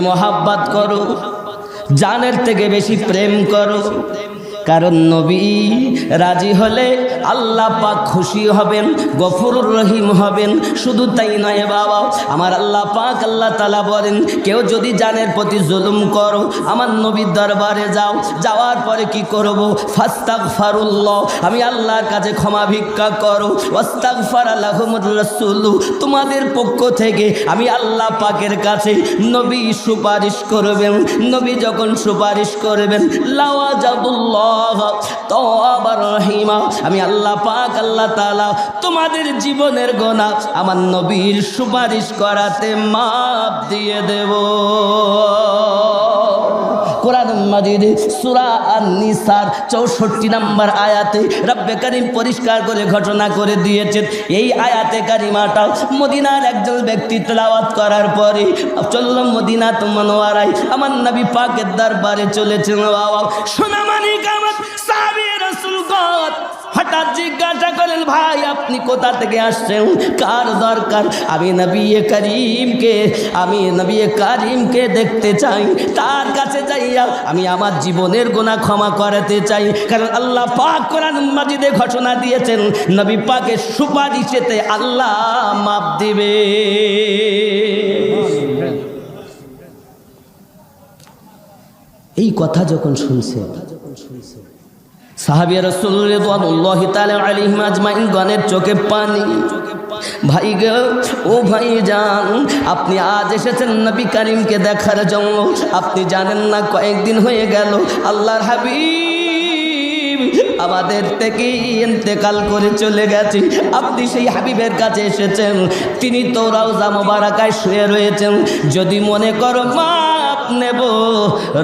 মোহাব্বাত করো জানের থেকে বেশি প্রেম করো। কারণ নবী রাজি হলে আল্লাহ পাক খুশি হবেন, গফুরুর রহিম হবেন। শুধু তাই নয় বাবা, আমার আল্লাহ পাক আল্লাহ তালা বলেন, কেউ যদি জানের প্রতি জুলুম করো, আমার নবীর দরবারে যাও, যাওয়ার পরে কি করব? ফাস্তাক ফারুল্লাহ আমি আল্লাহর কাছে ক্ষমা ভিক্ষা করো। ওয়াস্তাক ফার আল্লাহমুর রসুল্লু তোমাদের পক্ষ থেকে আমি আল্লাহ পাকের কাছে নবী সুপারিশ করবেন। নবী যখন সুপারিশ করবেন, লাওয়াজাবুল্লাহ তওয়াবার আমি আল্লাহ পাক, আল্লাহ তাআলা তোমাদের জীবনের গোনা আমার নবীর সুপারিশ করাতে মাপ দিয়ে দেব। কোরআন মাজিদ, সূরা আন-নিসার 64 নম্বর আয়াতে রব্বে করিম পরিষ্কার করে করে দিয়েছেন, এই আয়াতে কারিমাটা মদিনার একজন ব্যক্তি করার পরে মদিনা আমার নবী পাকের দরবারে চলেছেন, বাবা সোনা হঠাৎ জিজ্ঞাসা করেন ভাই, আপনি কোথা থেকে আসছেন? কার দরকার? আমি নবী করিমকে, আমি নবী করিমকে দেখতে চাই, তার কাছে যাইয়া আমি আমার জীবনের গোনা ক্ষমা করাতে চাই। কারণ আল্লাহ পাক কোরআন মাজিদে ঘটনা দিয়েছেন, নবী পাকের সুপারিশেতে আল্লাহ মাপ দিবে। এই কথা যখন শুনছে সাহাবিয়া রসুল রেদওয়ানুল্লাহ তাআলা আলাইহিম আজমাইন গণের চোখে পানি। ভাই গো, ও ভাই যান আপনি আজ এসেছেন নবী করিমকে দেখার জন্য। আপনি জানেন না কয়েকদিন হয়ে গেল, আল্লাহর হাবিব আমাদের থেকে ইন্তেকাল করে চলে গেছে। আপনি সেই হাবিবের কাছে এসেছেন, তিনি তো রওজা মোবারকায় শুয়ে রয়েছেন। যদি মনে করো মাপ নেব।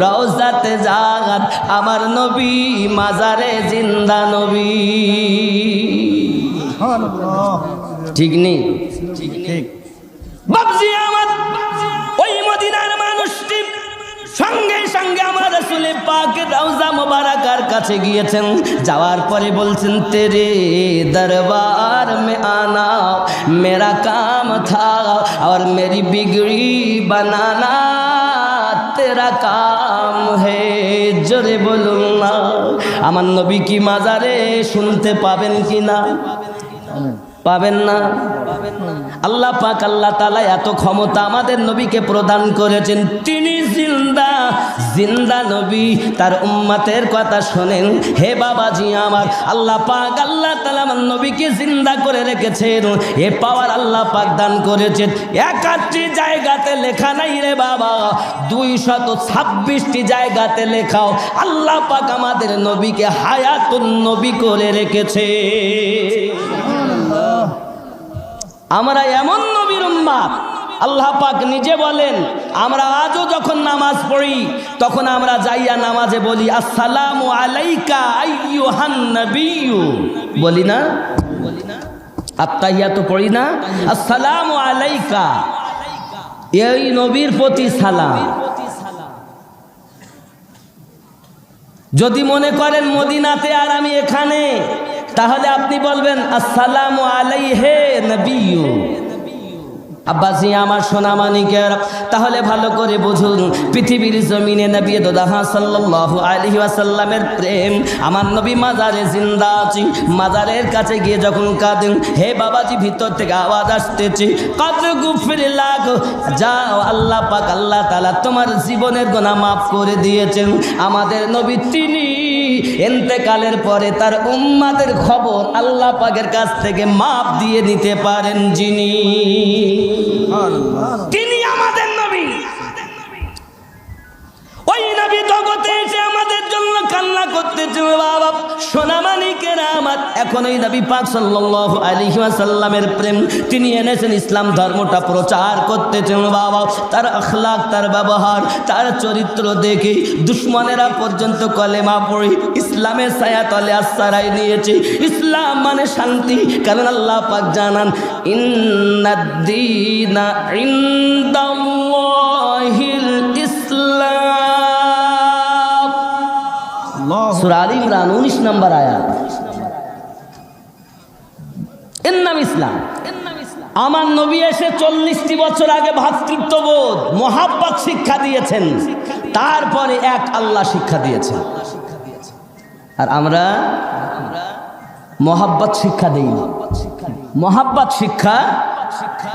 রওজাতে জাগাত আমার নবী মাজারে জিন্দা নবী। ঠিক নেই? বাবজি আমার ওই মদিনার মানুষটি সঙ্গে সঙ্গে আমার আসলে পাকের রওজা মোবারকার কাছে গিয়েছেন। যাওয়ার পরে বলছেন তেরে দরবার মে আনা মেরা কাম থা আর মেরি বিগড়ি বানানা। তেরা কাম হে জোরে বলুন না আমার নবী কি মাজারে শুনতে পাবেন কি না পাবেন না। আল্লাহ পাক আল্লাহ তালা এত ক্ষমতা আমাদের নবীকে প্রদান করেছেন। তিনি জিন্দা জিন্দা নবী। তার উম্মাতের কথা শোনেন। হে বাবাজি আমার, আল্লাহ পাক আল্লাহ তালা আমার নবীকে জিন্দা করে রেখেছেন। এ পাওয়ার আল্লাহ পাক দান করেছেন। একাত্রি জায়গাতে লেখা নাই রে বাবা। দুই শত ছাব্বিশটি জায়গাতে লেখাও আল্লাহ পাক আমাদের নবীকে হায়াতুন নবী করে রেখেছে। আমরা এমন নবীর উম্মাদ আল্লাহ পাক নিজে বলেন, আমরা আজও যখন নামাজ পড়ি, তখন আমরা যাইয়া নামাজে বলি, আসসালামু আলাইকা আইয়ুহান নবিয়্যু। বলি না? বলি না আত্মাহিয়া তো পড়ি না? আসসালামু আলাইকা। এই নবীর প্রতি সালাম। যদি মনে করেন, মদিনাতে আর আমি এখানে তাহলে আপনি বলবেন আসসালামু আলাইহে নবিয়্যু আব্বাসি আমার সোনা মানিকের, তাহলে ভালো করে বুঝুন, পৃথিবীর জমিনে নবী দোদাহা সাল্লাল্লাহু আলাইহি ওয়াসাল্লামের প্রেম, আমার নবী মাজারে জিন্দা আছি, মাজারের কাছে গিয়ে যখন কাঁদেন, হে বাবাজি, ভিতর থেকে আওয়াজ আসতেছে, কত গুফির লাগ যাও, আল্লাহ পাক, আল্লাহ তাআলা তোমার জীবনের গোনা মাফ করে দিয়েছেন। আমাদের নবী তিনি এন্তেকালের পরে তার উম্মাদের খবর আল্লাহ পাকের কাছ থেকে মাপ দিয়ে নিতে পারেন যিনি। তিনি নবী জগতে এসে আমাদের জন্য কান্না করতেছে বাবা। আমার, এখন প্রেম, তিনি এনেছেন ইসলাম ধর্মটা প্রচার করতেছেন বাবা। তার তার ব্যবহার, তার চরিত্র দেখে পর্যন্ত পড়ে ইসলামের তলে নিয়েছে। ইসলাম মানে শান্তি, কারণ আল্লাহ পাক জানান আল্লাহ সুরা আলী ইমরান উনিশ নম্বর আয়াত। নাম ইসলাম। আমার নবী এসে চল্লিশটি বছর আগে ভ্রাতৃত্ববোধ মহাব্বত শিক্ষা দিয়েছেন। তারপরে এক আল্লাহ শিক্ষা দিয়েছেন। আর আমরা মহাব্বত শিক্ষা দিই মহাব্বত শিক্ষা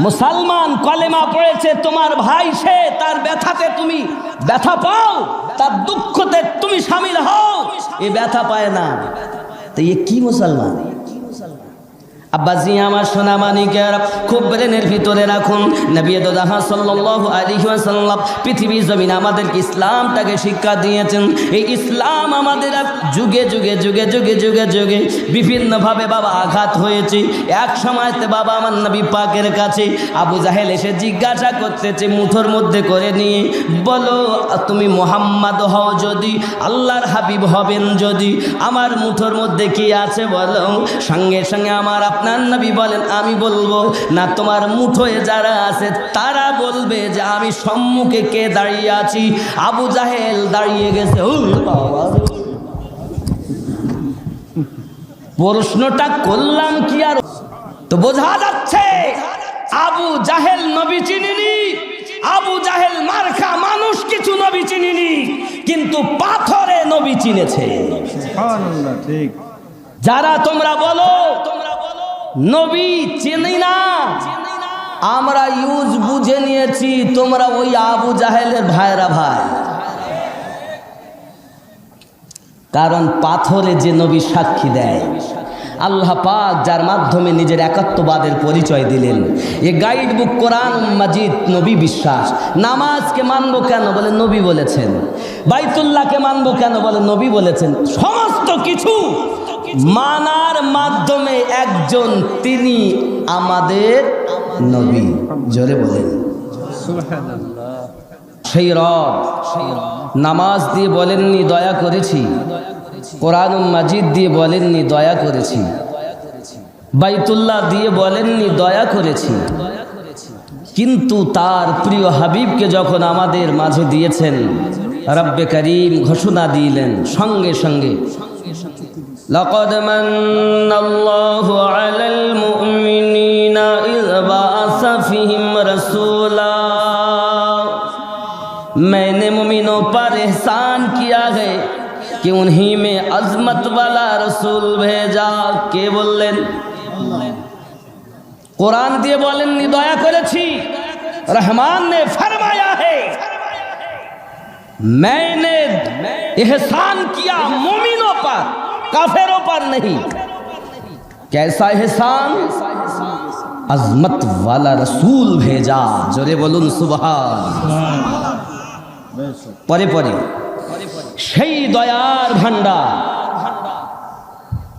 মুসলমান কলেমা পড়েছে, তোমার ভাই সে, তার ব্যথাতে তুমি ব্যথা পাও, তার দুঃখতে তুমি সামিল হও। এ ব্যথা পায় না। তো এ কি মুসলমান? আব্বাজি আমার সোনা মানিকের খুব ব্রেনের ভিতরে রাখুন। নবী দোদাহা সাল্লাল্লাহু আলাইহি ওয়াসাল্লাম পৃথিবী জমিন আমাদেরকে ইসলামটাকে শিক্ষা দিয়েছেন। এই ইসলাম আমাদের যুগে যুগে যুগে যুগে যুগে যুগে বিভিন্নভাবে বাবা আঘাত হয়েছে। এক সময়তে বাবা আমার নবী পাকের কাছে আবু জাহেল এসে জিজ্ঞাসা করতেছে মুঠোর মধ্যে করে নিয়ে, বলো, তুমি মোহাম্মদ হও যদি, আল্লাহর হাবিব হবেন যদি, আমার মুঠোর মধ্যে কি আছে বলো? সঙ্গে সঙ্গে আমার আপনার নবী বলেন আমি বলব না তোমার মুঠোয় যারা আছে তারা বলবে যে আমি সম্মুখে কে দাঁড়িয়ে আছি? আবু জাহেল দাঁড়িয়ে গেছে। প্রশ্নটা করলাম কি আর? তো বোঝা যাচ্ছে আবু জাহেল নবী চিনিনি আবু জাহেল মার্খা মানুষ কিছু নবী চিনিনি কিন্তু পাথরে নবী চিনেছে। যারা তোমরা বলো নবী চিনি না। আমরা ইউজ বুঝে নিয়েছি, তোমরা ওই আবু জাহেলের ভাইরা ভাই। কারণ পাথরে যে নবী সাক্ষী দেয়, আল্লাহ পাক যার মাধ্যমে নিজের একাত্মবাদের পরিচয় দিলেন। এ গাইড বুক কোরআন মাজিদ, নবী বিশ্বাস। নামাজকে মানবো কেন বলে নবী বলেছেন। বাইতুল্লাহকে মানবো কেন বলে নবী বলেছেন। সমস্ত কিছু মানার মাধ্যমে একজন তিনি আমাদের নবী। জোরে বলেন। সেই রব নামাজ দিয়ে বলেননি দয়া করেছি। কোরআন মাজিদ দিয়ে বলেননি দয়া করেছি। বাইতুল্লাহ দিয়ে বলেননি দয়া করেছি। কিন্তু তার প্রিয় হাবিবকে যখন আমাদের মাঝে দিয়েছেন রব্বে করিম ঘোষণা দিলেন সঙ্গে সঙ্গে। لقد من الله على المؤمنين إذ بعث فيهم رسولا. میں نے مومنوں پر احسان کیا ہے کہ انہی میں عظمت والا رسول بھیجا کے بولن قرآن বললেন بولن দিয়ে دعایا দয়া করেছি رحمان نے فرمایا ہے۔ میں نے احسان کیا مومنوں پر۔ काफिरों पर नहीं कैसा एहसान अजमत वाला रसूल भेजा जोरे बोलुन सुबहान বেশ পরে পরে সেই দয়ার ভান্ডার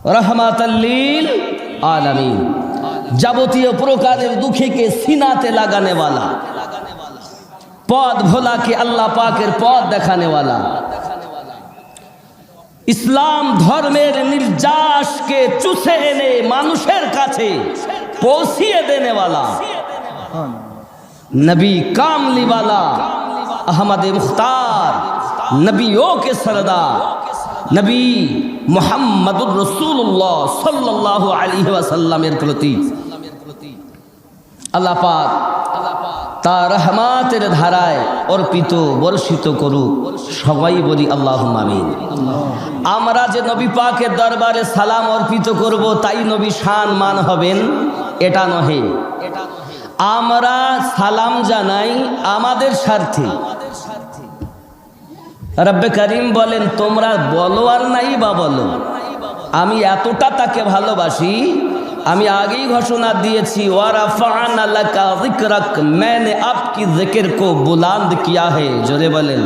রহমাতাল্লিল আলামিন যাবতীয় প্রকারের দুঃখীকে সিনাতে লাগানেওয়ালা পদ ভোলাকে আল্লাহ পাকের পথ দেখানেওয়ালা ইসলাম ধর্মের নির্যাসকে চুষে এনে মানুষের কাছে পৌঁছিয়ে দেনেওয়ালা। নবী কামলিওয়ালা, আহমদ মুখতার, নবী ও কে সরদার, নবী মোহাম্মদ রসুল্লাহ সাল্লাহ আলী ওয়াসাল্লামের প্রতি। আল্লাপাক তার রহমাতের ধারায় অর্পিত, বর্ষিত করুক। সবাই বলি আল্লাহ আমিন। আমরা যে নবী পাকের দরবারে সালাম অর্পিত করব, তাই নবী শান মান হবেন, এটা নহে। আমরা সালাম জানাই আমাদের স্বার্থে। রব্বে করিম বলেন, তোমরা বলো আর নাই বা বলো। আমি এতটা তাকে ভালোবাসি আমি আগেই ঘোষণা দিয়েছি ওয়ারাফান আলাকা যিকরাক मैंने आपकी जिक्र को बुलंद किया है জোরে বলেন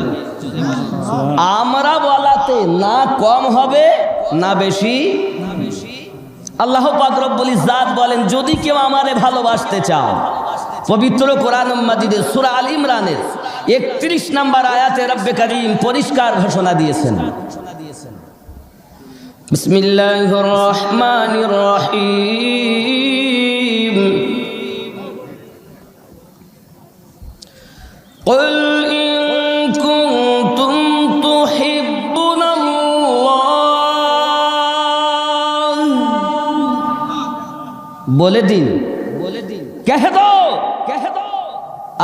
আমরা বলাতে না কম হবে না বেশি আল্লাহ পাক রব্বুল ইজ্জাত বলেন যদি কেউ আমারে ভালোবাসতে চাও পবিত্র কোরআন মাজিদের সূরা আল ইমরানের 31 নম্বর আয়াতে রব্বে করিম পরিষ্কার ঘোষণা দিয়েছেন বিসমিল্লাহির রহমানির রহিম قل إن كنتم تحبون الله বলে দিন कह दो कह दो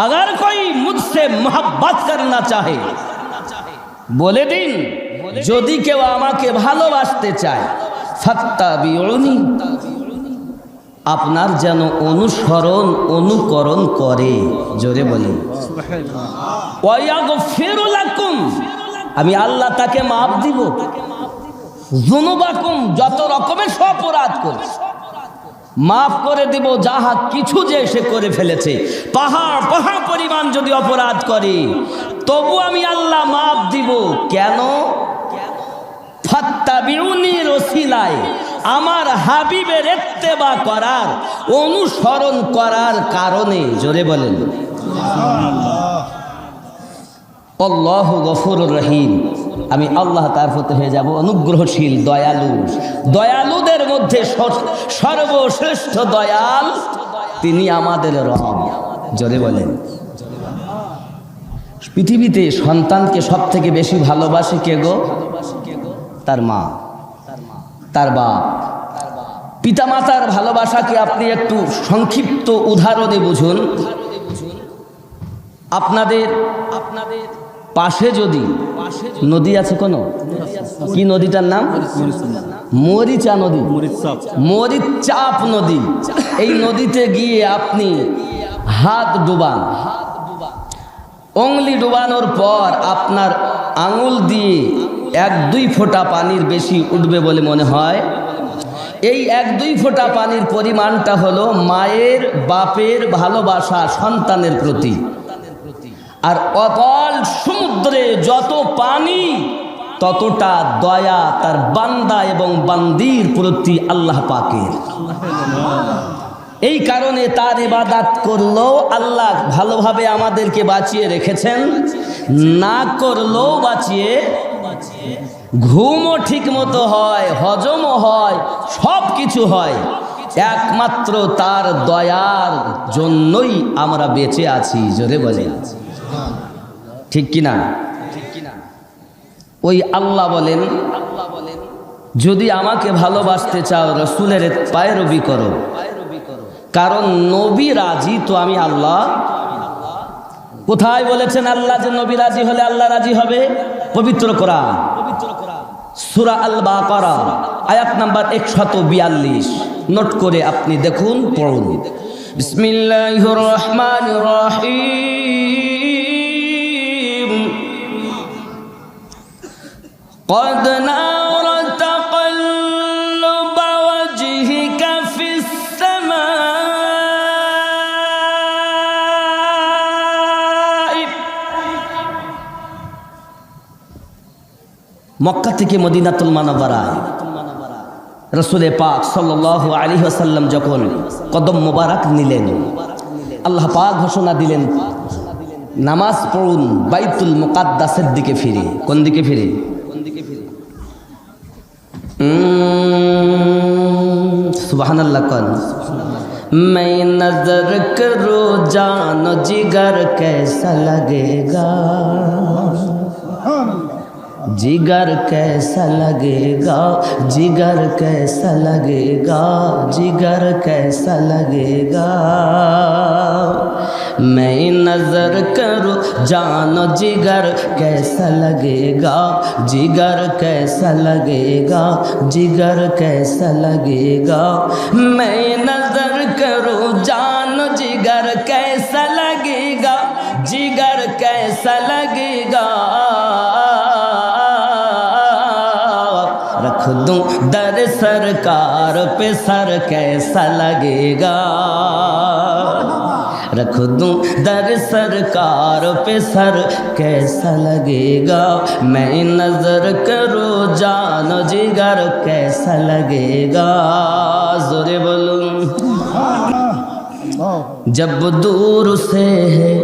अगर कोई मुझसे मोहब्बत करना चाहे বলে দিন, যদি কেউ আমাকে ভালোবাসতে চায় আপনার যেন অনুসরণ, অনুকরণ করে। জোরে বলি আমি আল্লাহ তাকে মাপ দিব। জুনুবাকুম যত রকমের অপরাধ করে। মাফ করে দিব যাহা কিছু যে সে করে ফেলেছে। পাহাড় পাহাড় পরিমাণ যদি অপরাধ করে তবু আমি আল্লাহ মাফ দিব। কেন? ফাত্তাবিউনির ওসিলায় আমার হাবিবের এত্তেবা করার, অনুসরণ করার কারণে। জোরে বলেন। অল্লাহ গফুর রহিম। আমি আল্লাহ তার প্রতি হয়ে যাব অনুগ্রহশীল, দয়ালু। দয়ালুদের মধ্যে সর্বশ্রেষ্ঠ দয়াল তিনি আমাদের রব। জোরে বলেন। পৃথিবীতে সন্তানকে সব থেকে বেশি ভালোবাসে কে গো? তার মা। তার বাপ। পিতামাতার ভালোবাসাকে আপনি একটু সংক্ষিপ্ত উদাহরণে বুঝুন। আপনাদের আপনাদের পাশে যদি নদী আছে কোনো? কি নদীটার নাম? মরিচা নদী। মরিচাপ নদী। এই নদীতে গিয়ে আপনি হাত ডুবান। অংলি ডুবানোর পর আপনার আঙুল দিয়ে এক দুই ফোঁটা পানির বেশি উঠবে বলে মনে হয়। এই এক দুই ফোঁটা পানির পরিমাণটা হলো মায়ের, বাপের ভালোবাসা, সন্তানের প্রতি। আর অতল সমুদ্রে যত পানি, ততটা দয়া তার বান্দা এবং বান্দির প্রতি আল্লাহ পাকের। এই কারণে তার ইবাদাত করলেও আল্লাহ ভালোভাবে আমাদেরকে বাঁচিয়ে রেখেছেন, না করলেও বাঁচিয়ে ঘুমও ঠিক মতো হয়, হজমও হয় সব কিছু হয়। একমাত্র তার দয়ার জন্যই আমরা বেঁচে আছি, জোরে বলে। ঠিক কিনা? ওই আল্লাহ বলেন, যদি আমাকে ভালোবাসতে চাও, রসুলের পায়রবি করো। কারণ নবী রাজি তো আমি আল্লাহ কোথায় বলেছেন আল্লাহ যে নবী রাজি হলে আল্লাহ রাজি হবে পবিত্র করা সুরা আল বাকারা আয়াত নাম্বার একশত বিয়াল্লিশ নোট করে আপনি দেখুন পড়ুন বিসমিল্লাহির রহমানির রহিম قد نرى মক্কা থেকে মদিনাতুল মানবারায় রসুলে পাক সাল্লাহ আলী আসাল্লাম যখন কদম মোবারক নিলেন আল্লাহ পাক ঘোষণা দিলেন নামাজ পড়ুন বাইতুল মুকাদ্দাসের দিকে ফিরে কোন দিকে ফিরে सुबहान अल्लाह कौन मैं नजर करो जानो जिगर कैसा लगेगा جگر کیسا لگے گا؟ جگر کیسا لگے گا؟ جگر کیسا لگے گا؟ میں نظر کروں، جانو جگر کیسا لگے گا؟ جگر کیسا لگے گا؟ جگر کیسا لگے گا؟ میں نظر کرو جانو جگر کیسا لگے گا؟ جگر کیسا لگے گا؟ رکھ دوں، در سرکار پہ سر کیسا لگے گا؟ رکھ دوں، در سرکار پہ سر کیسا لگے گا؟ میں نظر کروں جان، جگر کیسا لگے گا؟ زور بولوں جب دور سے ہے،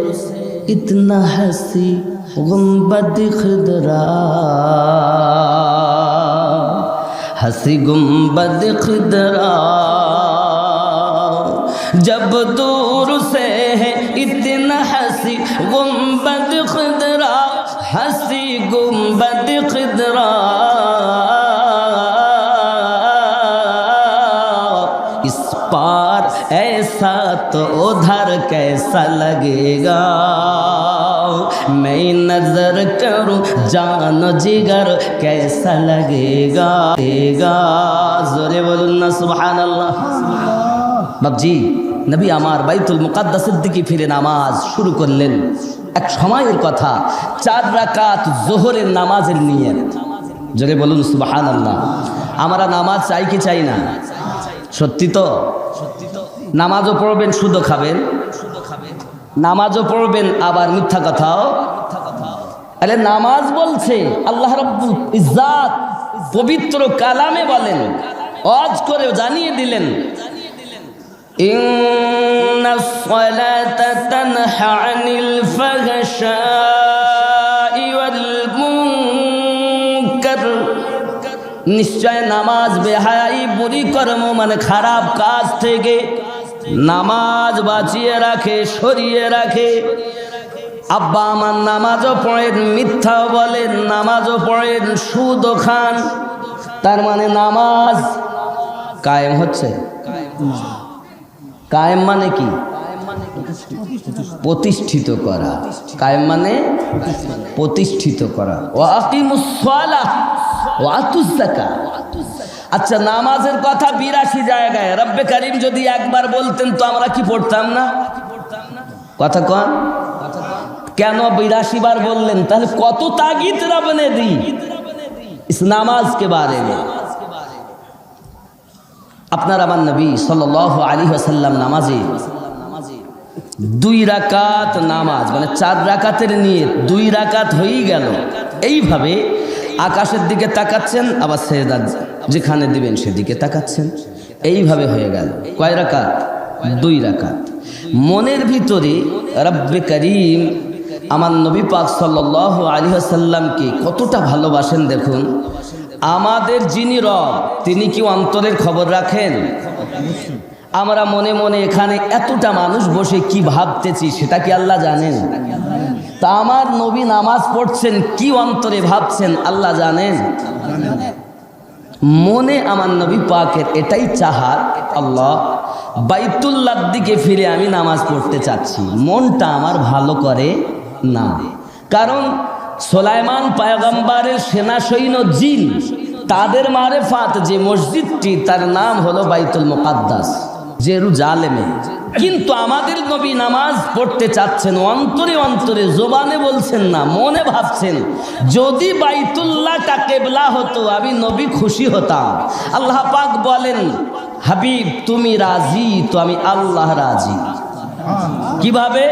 اتنا ہنسی غمبد خدرا سی گنبد خدرا۔ جب دور سے ہے اتنا ہنسی گنبد خدرا، ہنسی گنبد خدرا۔ اس پار ایسا تو ادھر کیسا لگے گا؟ میں نظر کروں جان جگر کیسا لگے گا؟ জোরে বলুন না সুবাহান আল্লাহ বাবজি নবী আমার বাইতুল মুকাদ্দাসের দিকে ফিরে নামাজ শুরু করলেন। এক সময়ের কথা, চার রাকাত জোহরের নামাজের নিয়ে জোরে বলুন সুবাহান আল্লাহ আমরা নামাজ চাই কি চাই না? সত্যি তো? নামাজও পড়বেন, সুদও খাবেন। নামাজও পড়বেন, আবার মিথ্যা কথাও। আরে নামাজ বলছে, আল্লাহ রব্বুল ইজাত পবিত্র কালামে বলেন অজ করে জানিয়ে দিলেন إن الصلاة تنهى عن الفحشاء والمنكر নিশ্চয় নামাজ বেহায়াই বুড়ি কর্ম মানে খারাপ কাজ থেকে নামাজ বাঁচিয়ে রাখে সরিয়ে রাখে আব্বা আমার নামাজও পড়েন, মিথ্যাও বলেন, নামাজও পড়েন, সুদও খান। তার মানে নামাজ কায়েম হচ্ছে। কায়েম মানে কি? প্রতিষ্ঠিত করা। কায়েম মানে প্রতিষ্ঠিত করা। ও আকিমুসলাহ ও আচ্ছা নামাজের কথা বিরাশি জায়গায়। রব্বে করিম যদি একবার বলতেন তো আমরা কি পড়তাম না? কথা কন। কেন বিরাশি বার বললেন? তাহলে কত তাগিদ রাবনে দি। ইস, নামাজকে বারে আপনার আমার নবী সাল আলী আসাল্লাম নামাজে দুই রাকাত নামাজ মানে চার রাকাতের নিয়ে দুই রাকাত হয়েই গেল। এইভাবে আকাশের দিকে তাকাচ্ছেন, আবার সেদা যেখানে দিবেন সেদিকে তাকাচ্ছেন। এইভাবে হয়ে গেল। কয় রাকাত? দুই রাকাত। মনের ভিতরে রব্বে করিম আমার নবী পাক সাল্লাহ আলী আসাল্লামকে কতটা ভালোবাসেন দেখুন। আমাদের যিনি রব, তিনি কি অন্তরের খবর রাখেন? আমরা মনে মনে এখানে এতটা মানুষ বসে কি ভাবতেছি সেটা কি আল্লাহ জানেন? তা আমার নবী নামাজ পড়ছেন, কি অন্তরে ভাবছেন আল্লাহ জানেন? মনে আমার নবী পাকের এটাই চাহার আল্লাহ বাইতুল্লার দিকে ফিরে আমি নামাজ পড়তে চাচ্ছি। মনটা আমার ভালো করে না। কারণ সোলাইমান পায়গম্বারের সেনা সৈন্য জিল তাদের মারেফাত যে মসজিদটি, তার নাম হলো বাইতুল মোকাদ্দাস জেরু জালেমে কিন্তু আমাদের নবী নামাজ পড়তে চাচ্ছেন, অন্তরে অন্তরে জোবানে বলছেন না, মনে ভাবছেন, যদি বাইতুল্লাহটা কেবলা হতো, আমি নবী খুশি হতাম। আল্লাহ পাক বলেন, হাবিব, তুমি রাজি, তো আমি আল্লাহ রাজি। কীভাবে?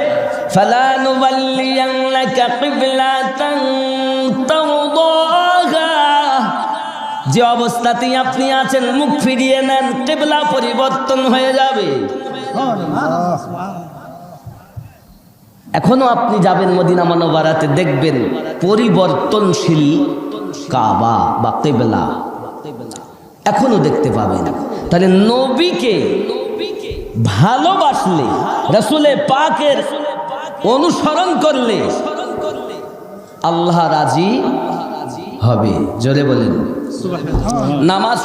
যে অবস্থাতেই আপনি আছেন, মুখ ফিরিয়ে নেন, কেবলা পরিবর্তন হয়ে যাবে। এখনও আপনি যাবেন মদিনা মানবারাতে, দেখবেন পরিবর্তনশীল কাবা বা কেবলা। এখনও দেখতে পাবেন। তাহলে নবীকে ভালোবাসলে রসুলে পাকের অনুসরণ করলে আল্লাহ রাজি হবে। জোরে বলেন। নামাজ